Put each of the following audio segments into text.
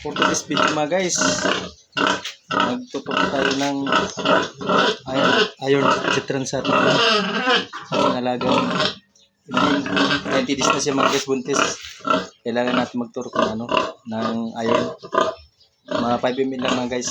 for today's video mga guys, nagtutok tayo ng iron, iron citron sa ating ating alaga. 90 days na siya mga guys buntis. Kailangan natin magturok ng ano, ng iron. Mga 5 ml lang mga guys.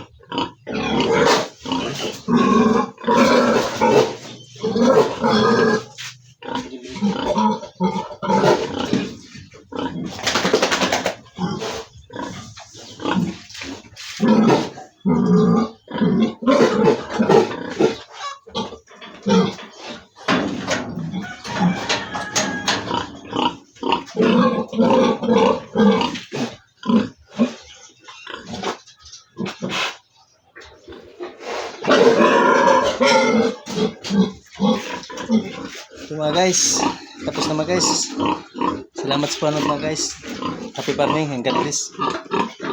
So mga guys, tapos na mga guys. Salamat sa panonood mga guys. Happy farming and God bless.